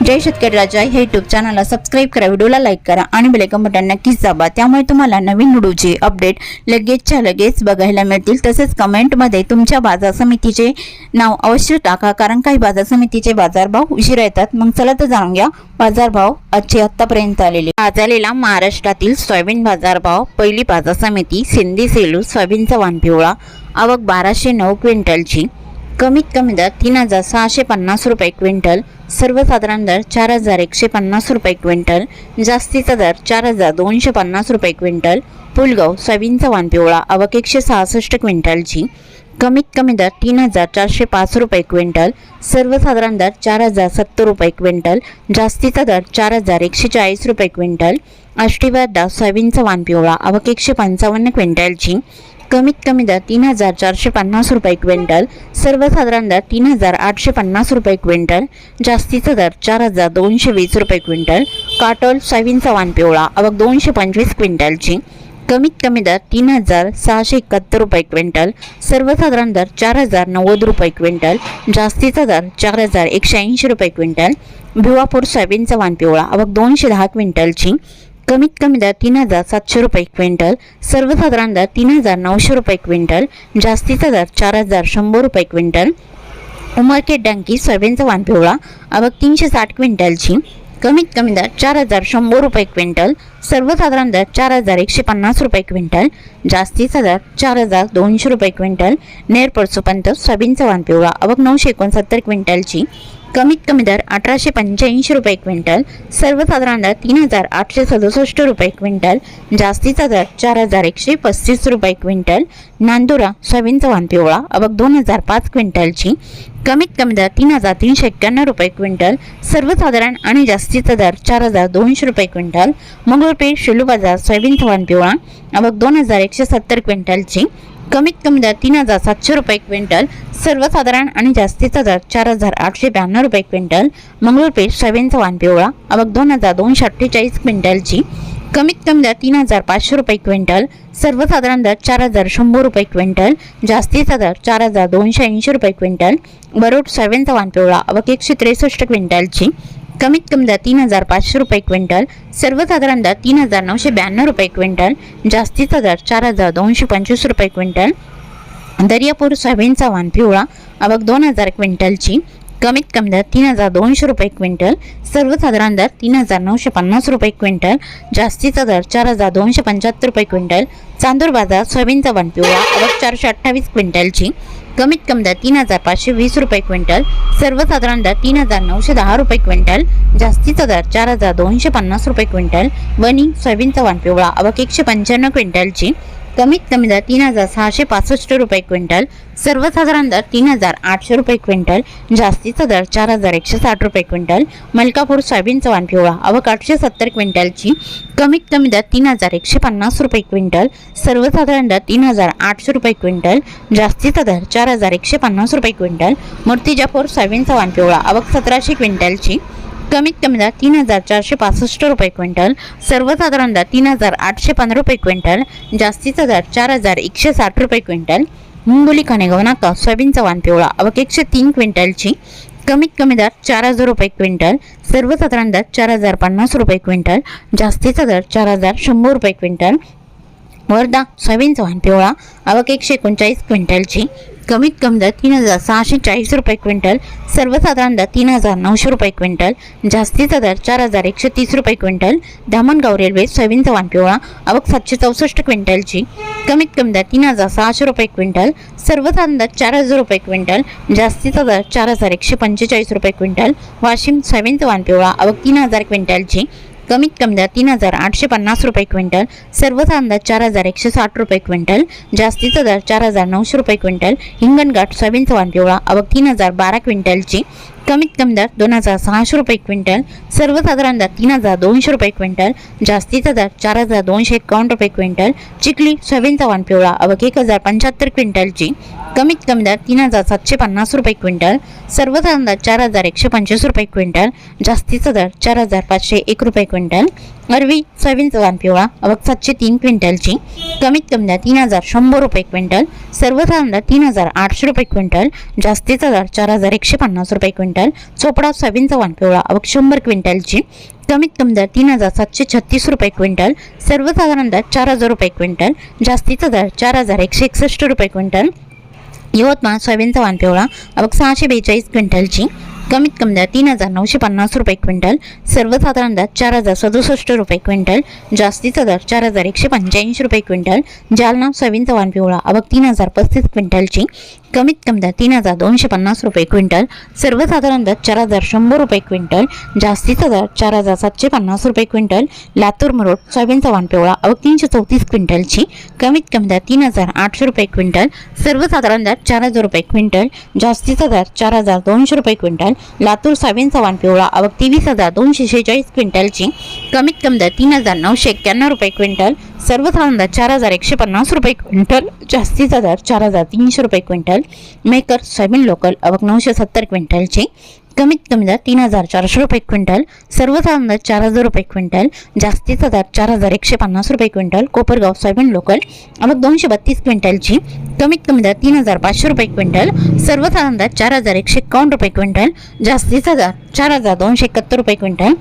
जय शेतकरी राजा हे युट्यूब चॅनलला सबस्क्राईब करा व्हिडिओला लाईक करा आणि बेलेकन बटन नक्कीच दाबा. त्यामुळे तुम्हाला नवीन व्हिडिओचे अपडेट लगेचच्या लगेच बघायला मिळतील. तसेच कमेंटमध्ये तुमच्या बाजार समितीचे नाव अवश्य टाका कारण काही बाजार समितीचे बाजारभाव उशिरा येतात. मग चला तर जाणून घ्या बाजारभाव आजचे आत्तापर्यंत आलेले. आज आलेला महाराष्ट्रातील सोयाबीन बाजारभाव पहिली बाजार समिती सिंधी सेलू सोयाबीनचा वाण पिवळा आवक बाराशे नऊ क्विंटलची. कमीत कमी दर तीन हजार सहाशे पन्नास रुपये क्विंटल सर्वसाधारण दर चार हजार एकशे पन्नास रुपये क्विंटल जास्तीचा दर चार हजार दोनशे पन्नास रुपये क्विंटल पुलगाव सोयाबीनचा वाण पिवळा आवक एकशे सहासष्ट क्विंटलची. कमीत कमी दर तीन हजार चारशे पाच रुपये क्विंटल सर्वसाधारण दर चार हजार सत्तर रुपये क्विंटल जास्तीचा दर चार हजार एकशे चाळीस रुपये क्विंटल आष्टीवादा सोयाबीनचा वाण पिवळा आवक एकशे पंचावन्न क्विंटलची. कमीत कमी दर तीन हजार चारशे पन्नास रुपये क्विंटल सर्वसाधारण दर तीन हजार आठशे पन्नास रुपये क्विंटल जास्तीचा दर चार हजार दोनशे वीस रुपये क्विंटल काटोल सोयाबीनचा वाण पिवळा अवघ दोनशे पंचवीस क्विंटलची. कमीत कमी दर तीन हजार सहाशे एकाहत्तर रुपये क्विंटल सर्वसाधारण दर चार हजार नव्वद रुपये क्विंटल जास्तीचा दर चार हजार एकशे ऐंशी रुपये क्विंटल भिवापूर सोयाबीनचा वाण पिवळा अवघ दोनशे दहा क्विंटलची. कमीत कमी दर तीन हजार सातशे रुपये क्विंटल सर्वसाधारण दर तीन हजार नऊशे रुपये क्विंटल जास्तीचा दर चार हजार शंभर रुपये क्विंटल. उमरखेड डंकी सोयाबीनचा वानपिवळा पिवळा तीनशे साठ क्विंटलची. कमीत कमी दर चार हजार शंभर रुपये क्विंटल सर्वसाधारण दर चार हजार एकशे पन्नास रुपये क्विंटल जास्तीचा दर चार हजार दोनशे रुपये क्विंटल. नेर परसोपंत सोयाबीनचा वाण पिवळा आवक नऊशे एकोणसत्तर क्विंटलची. कमीत कमी दर अठराशे पंच्याऐंशी रुपये क्विंटल सर्वसाधारण दर तीन हजार आठशे सदुसष्ट रुपये क्विंटल जास्तीचा दर चार हजार एकशे पस्तीस रुपये क्विंटल नांदुरा सोयाबीन चव्हाण पिवळा अबक दोन हजार पाच क्विंटलची कमीत कमी दर तीन हजार तीनशे एक्क्याण्णव रुपये क्विंटल सर्वसाधारण आणि जास्तीचा दर चार हजार दोनशे रुपये क्विंटल मंगळपेठ शिलू बाजार सोयाबीन चव्हाण पिवळा अवक दोन हजार एकशे सत्तर क्विंटलची कमीत कमी दर तीन हजार सातशे रुपये क्विंटल सर्वसाधारण आणि जास्तीचा दर चार हजार आठशे ब्याण्णव रुपये क्विंटल मंगळूरपेठ सोयाबीनचा वाण पिवळा अवक दोन हजार दोनशे अठ्ठेचाळीस क्विंटलची. कमीत कमी दर तीन हजार पाचशे रुपये क्विंटल सर्वसाधारण दर चार हजार शंभर रुपये क्विंटल जास्तीचा दर चार हजार दोनशे ऐंशी रुपये क्विंटल बरोड सोयाबीनचा वाण पिवळा अवक एकशे त्रेसष्ट क्विंटलची. कमीत कमी दर तीन हजार पाचशे रुपये क्विंटल सर्वसाधारण दर तीन हजार नऊशे ब्याण्णव रुपये क्विंटल जास्तीचा दर चार हजार दोनशे पंचवीस रुपये क्विंटल. दर्यापूर सोयाबीनचा वान पिवळा अवघ दोन हजार क्विंटलची कमीत कमी दर तीन हजार दोनशे रुपये क्विंटल सर्वसाधारण दर तीन हजार नऊशे पन्नास रुपये क्विंटल जास्तीचा दर चार हजार दोनशे पंच्याहत्तर रुपये क्विंटल. चांदूर बाजार सोयाबीनचा वन पिवळा अवघ चारशे अठ्ठावीस क्विंटलची कमीत कमी दर तीन हजार पाचशे वीस रुपये क्विंटल सर्वसाधारण दर तीन हजार नऊशे दहा रुपये क्विंटल जास्तीचा दर चार हजार दोनशे पन्नास रुपये क्विंटल वनी सोयाबीनचा वाण पिवळा अवक एकशे पंच्याण्णव क्विंटलची कमीत कमी दर तीन हजार सहाशे पासष्ट रुपये क्विंटल सर्वसाधारण दर तीन हजार आठशे रुपये क्विंटल जास्तीचा दर चार हजार एकशे साठ रुपये क्विंटल मलकापूर सोयाबीनचा वाण पिवळा अवक आठशे सत्तर क्विंटलची कमीत कमी दर तीन हजार एकशे पन्नास रुपये क्विंटल सर्वसाधारण दर तीन हजार आठशे रुपये क्विंटल जास्तीचा दर चार हजार एकशे पन्नास रुपये क्विंटल मूर्तिजापूर सोयाबीनचा वाण पिवळा अवक सतराशे क्विंटलची कमीत कमी दर तीन हजार चारशे पासष्ट रुपये क्विंटल सर्वसाधारण दर तीन हजार आठशे पंधरा रुपये क्विंटल जास्तीचा दर चार हजार एकशे साठ रुपये क्विंटल. हिंगोली खानेगाव नाका सोयाबीनचा वाण पिवळा. अवक एकशे तीन क्विंटलची. कमीत कमी दर चार हजार रुपये क्विंटल सर्वसाधारण दर चार हजार पन्नास रुपये क्विंटल जास्तीचा दर चार हजार शंभर रुपये क्विंटल. वर्धा सोयाबीनचा चव्हाण पिवळा. आवक एकशे एकोणचाळीस क्विंटलची. कमीत कमी दर तीन हजार सहाशे चाळीस रुपये क्विंटल सर्वसाधारण दर तीन हजार नऊशे रुपये क्विंटल जास्तीचा दर चार हजार एकशे तीस रुपये क्विंटल धामणगाव रेल्वे सोयाबीन वाण पिवळा आवक सातशे चौसष्ट क्विंटलची. कमीत कमी दर तीन हजार सहाशे रुपये क्विंटल सर्वसाधारण दर चार हजार रुपये क्विंटल जास्तीचा दर चार हजार एकशे पंचेचाळीस रुपये क्विंटल वाशिम सोयाबीन वाण पिवळा आवक तीन हजार क्विंटलची. कमीत कमी दर तीन हजार आठशे पन्नास रुपये क्विंटल सर्वच दर चार हजार एकशे साठ रुपये क्विंटल जास्तीचा दर चार हजार नऊशे रुपये क्विंटल हिंगणघाट सोयाबीनचा चव्हाण पिवळा अवक तीन हजार बारा क्विंटलची कमीत कमी दर दोन हजार सहाशे रुपये क्विंटल सर्वसाधारण दर तीन हजार दोनशे रुपये क्विंटल जास्तीचा दर चार हजार दोनशे एकावन्न रुपये क्विंटल चिखली सोयाबीनचा वाण पिवळा अवघ एक हजार पंच्याहत्तर क्विंटलची कमीत कमी दर तीन हजार सातशे पन्नास रुपये क्विंटल सर्वसाधारण दर चार हजार एकशे पंचवीस रुपये क्विंटल जास्तीचा दर चार हजार पाचशे एक रुपये क्विंटल अरवी सोयाबीनचा वाण पिवळा अवघ सातशे तीन क्विंटलची कमीत कमी दर तीन हजार शंभर रुपये क्विंटल सर्वसाधारण दर तीन हजार आठशे रुपये क्विंटल जास्तीचा दर चार हजार एकशे पन्नास रुपये क्विंटल. चोपडा सोयाबीनचा वाण पिवळा अवघ शंभर क्विंटलची कमीत कमी दर तीन हजार सातशे छत्तीस रुपये क्विंटल सर्वसाधारण दर चार हजार रुपये क्विंटल जास्तीचा दर चार हजार एकशे एकसष्ट रुपये क्विंटल. यवतमाळ सोयाबीनचा वाण पिवळा अवघ सहाशे बेचाळीस क्विंटलची कमीत कमी दर तीन हजार नऊशे पन्नास रुपये क्विंटल सर्वसाधारण दर चार हजार सदुसष्ट रुपये क्विंटल जास्तीचा दर चार हजार एकशे पंच्याऐंशी रुपये क्विंटल. जालना सोयाबीनचा वाण पिवळा अवघ तीन हजार पस्तीस क्विंटलची कमीत कमी दर तीन हजार दोनशे पन्नास रुपये क्विंटल सर्वसाधारण दर चार हजार शंभर रुपये क्विंटल जास्तीचा दर चार हजार सातशे पन्नास रुपये क्विंटल लातूर मरोड सोयाबीनचा वाण पिवळा अव तीनशे चौतीस क्विंटलची कमीत कमी दर तीन हजार आठशे रुपये क्विंटल सर्वसाधारण दर चार हजार रुपये क्विंटल जास्तीचा दर चार हजार दोनशे रुपये क्विंटल लातूर सोयाबीनचा वाण पिवळा अवघ तेवीस हजार दोनशे शेहेचाळीस क्विंटलची कमीत कमी दर तीन हजार नऊशे एक्क्याण्णव रुपये क्विंटल सर्वसाधारण दर चार हजार एकशे पन्नास रुपये क्विंटल जास्तीचा दर चार हजार तीनशे रुपये क्विंटल मेकर सोयाबीन लोकल अवक नऊशे सत्तर क्विंटलचे कमीत कमी दर तीन हजार चारशे रुपये क्विंटल सर्वसाधारण दर चार हजार रुपये क्विंटल जास्तीचा दर चार हजार एकशे पन्नास रुपये क्विंटल कोपरगाव सोयाबीन लोकल अवक दोनशे बत्तीस क्विंटलची कमीत कमी दर तीन हजार पाचशे रुपये क्विंटल सर्वसाधारण दर चार हजार एकशे एकावन्न रुपये क्विंटल जास्तीचा दर चार हजार दोनशे एकाहत्तर रुपये क्विंटल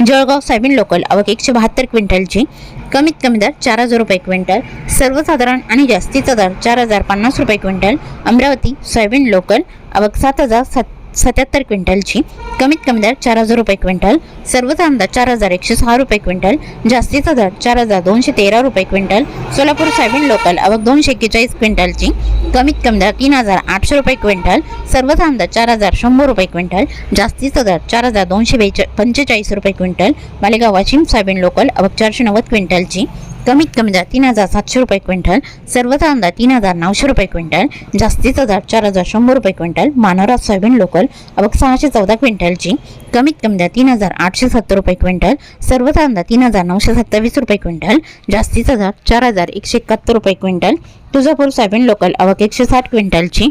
जळगाव सोयाबीन लोकल अवक एकशे बहात्तर क्विंटलची कमीत कमी दर चार हजार रुपये क्विंटल सर्वसाधारण आणि जास्तीचा दर चार हजार पन्नास रुपये क्विंटल अमरावती सोयाबीन लोकल अवघ सात हजार सात सत्याहत्तर क्विंटलची कमीत कमी दर चार हजार रुपये क्विंटल सर्वचा दर चार हजार एकशे सहा रुपये क्विंटल जास्तीचा दर चार हजार दोनशे तेरा रुपये क्विंटल सोलापूर सोयाबीन लोकल अवघ दोनशे एक्केचाळीस क्विंटलची कमीत कमी दर तीन हजार आठशे रुपये क्विंटल सर्वच दर चार हजार शंभर रुपये क्विंटल जास्तीचा दर चार हजार दोनशे बेचा पंचेचाळीस रुपये quintal Malegaon Washim soybean local अवघ चारशे नव्वद क्विंटलची कमीत कमी दर तीन हजार सातशे रुपये क्विंटल सर्वसाधारण दर तीन हजार नऊशे रुपये क्विंटल जास्तीचा दर चार हजार शंभर रुपये क्विंटल मानोरा सोयाबीन लोकल अबक सहाशे चौदा क्विंटलची कमीत कमी दर तीन हजार आठशे सत्तर रुपये क्विंटल सर्वसाधारण दर तीन हजार नऊशे सत्तावीस रुपये क्विंटल जास्तीचा दर चार हजार एकशे एकाहत्तर रुपये क्विंटल तुळजापूर सोयाबीन लोकल अवक एकशे साठ क्विंटलची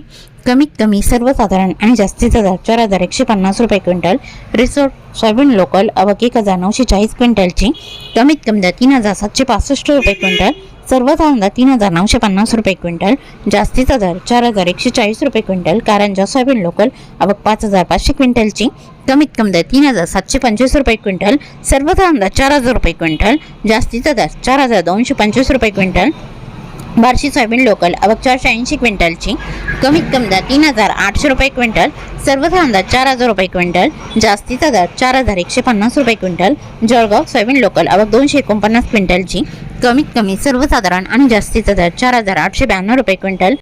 कमीत कमी सर्वसाधारण आणि जास्तीचा दर चार हजार एकशे पन्नास रुपये क्विंटल रिसोर्ट सोयाबीन लोकल अवक एक हजार नऊशे चाळीस क्विंटलची कमीत कमी दर तीन हजार सातशे पासष्ट रुपये क्विंटल सर्वसाधारण दर तीन हजार नऊशे पन्नास रुपये क्विंटल जास्तीचा दर चार हजार एकशे चाळीस रुपये क्विंटल कारंजा सोयाबीन लोकल अवक पाच हजार पाचशे क्विंटलची कमीत कमी दर तीन हजार सातशे पंचवीस रुपये क्विंटल सर्वसाधारण दर चार हजार रुपये क्विंटल जास्तीचा दर चार हजार दोनशे पंचवीस रुपये क्विंटल बार्शी सोयाबीन लोकल अवघ चारशे ऐंशी क्विंटलची. कमीत कमी दर तीन हजार आठशे रुपये क्विंटल सर्वसाधारण दर चार हजार रुपये क्विंटल जास्तीचा दर चार हजार एकशे पन्नास रुपये क्विंटल जळगाव सोयाबीन लोकल अवघ दोनशे एकोणपन्नास क्विंटलची. कमीत कमी सर्वसाधारण आणि जास्तीचा दर चार हजार आठशे ब्याण्णव रुपये क्विंटल